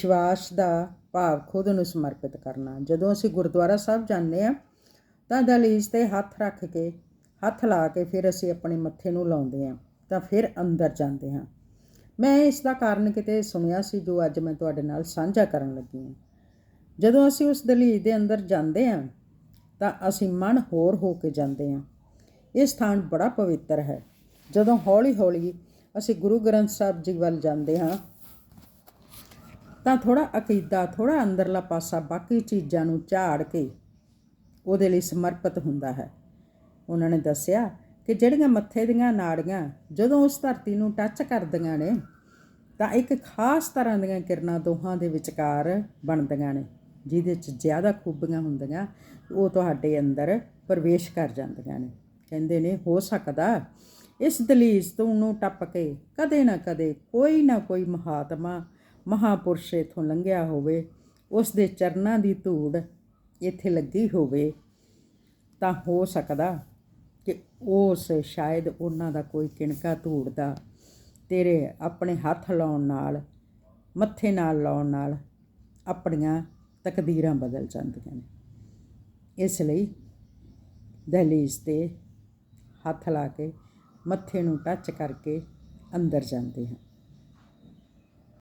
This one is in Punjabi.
ਵਿਸ਼ਵਾਸ ਦਾ ਭਾਵ ਖੁਦ ਨੂੰ ਸਮਰਪਿਤ ਕਰਨਾ। ਜਦੋਂ ਅਸੀਂ ਗੁਰਦੁਆਰਾ ਸਾਹਿਬ ਜਾਂਦੇ ਆ ਤਾਂ ਦਲੀਜ ਤੇ ਹੱਥ ਰੱਖ ਕੇ, ਹੱਥ ਲਾ ਕੇ ਫਿਰ ਅਸੀਂ ਆਪਣੇ ਮੱਥੇ ਨੂੰ ਲਾਉਂਦੇ ਆ ਤਾਂ ਫਿਰ ਅੰਦਰ ਜਾਂਦੇ ਹਾਂ। ਮੈਂ ਇਸ ਦਾ ਕਾਰਨ ਕਿਤੇ ਸੁਣਿਆ ਸੀ, ਜੋ ਅੱਜ ਮੈਂ ਤੁਹਾਡੇ ਨਾਲ ਸਾਂਝਾ ਕਰਨ ਲੱਗੀ ਹਾਂ। ਜਦੋਂ ਅਸੀਂ ਉਸ ਦਲੀਜ ਦੇ ਅੰਦਰ ਜਾਂਦੇ ਹਾਂ, ਤਾਂ ਅਸੀਂ ਮਨ ਹੋਰ ਹੋ ਕੇ ਜਾਂਦੇ ਹਾਂ। ਇਹ ਸਥਾਨ ਬੜਾ ਪਵਿੱਤਰ ਹੈ। ਜਦੋਂ ਹੌਲੀ-ਹੌਲੀ ਅਸੀਂ ਗੁਰੂ ਗ੍ਰੰਥ ਸਾਹਿਬ ਜੀ ਵੱਲ ਜਾਂਦੇ ਹਾਂ ਤਾਂ ਥੋੜਾ ਅਕੀਦਾ ਥੋੜਾ ਅੰਦਰਲਾ ਪਾਸਾ ਬਾਕੀ ਚੀਜ਼ਾਂ ਨੂੰ ਝਾੜ ਕੇ ਉਹਦੇ ਲਈ ਸਮਰਪਿਤ ਹੁੰਦਾ ਹੈ। ਉਹਨਾਂ ਨੇ ਦੱਸਿਆ ਕਿ ਜਿਹੜੀਆਂ ਮੱਥੇ ਦੀਆਂ ਨਾੜੀਆਂ ਜਦੋਂ ਉਸ ਧਰਤੀ ਨੂੰ ਟੱਚ ਕਰਦੀਆਂ ਨੇ, ਤਾਂ ਇੱਕ ਖਾਸ ਤਰ੍ਹਾਂ ਦੀਆਂ ਕਿਰਨਾਂ ਦੋਹਾਂ ਦੇ ਵਿਚਕਾਰ ਬਣਦੀਆਂ ਨੇ, ਜਿਹਦੇ 'ਚ ਜ਼ਿਆਦਾ ਖੂਬੀਆਂ ਹੁੰਦੀਆਂ, ਉਹ ਤੁਹਾਡੇ ਅੰਦਰ ਪ੍ਰਵੇਸ਼ ਕਰ ਜਾਂਦੀਆਂ ਨੇ। ਕਹਿੰਦੇ ਨੇ, ਹੋ ਸਕਦਾ ਇਸ ਦਲੀਜ਼ ਤੋਂ ਨੂੰ ਟੱਪ ਕੇ ਕਦੇ ਨਾ ਕਦੇ ਕੋਈ ਨਾ ਕੋਈ ਮਹਾਤਮਾ ਮਹਾਪੁਰਸ਼ ਇਥੋਂ ਲੰਘਿਆ ਹੋਵੇ ਉਸ ਦੇ ਚਰਨਾਂ ਦੀ ਧੂੜ ਇੱਥੇ ਲੱਗੀ ਹੋਵੇ, ਤਾਂ ਹੋ ਸਕਦਾ ਕਿ ਉਸ ਸ਼ਾਇਦ ਉਹਨਾਂ ਦਾ ਕੋਈ ਕਿਣਕਾ ਧੂੜ ਦਾ ਤੇਰੇ ਆਪਣੇ ਹੱਥ ਲਾਉਣ ਨਾਲ, ਮੱਥੇ ਨਾਲ ਲਾਉਣ ਨਾਲ ਆਪਣੀਆਂ ਤਕਦੀਰਾਂ ਬਦਲ ਜਾਂਦੀਆਂ ਨੇ। ਇਸ ਲਈ ਦਹਲੀਜ਼ ਤੇ ਹੱਥ ਲਾ ਕੇ ਮੱਥੇ ਨੂੰ ਟੱਚ ਕਰਕੇ ਅੰਦਰ ਜਾਂਦੇ ਹਾਂ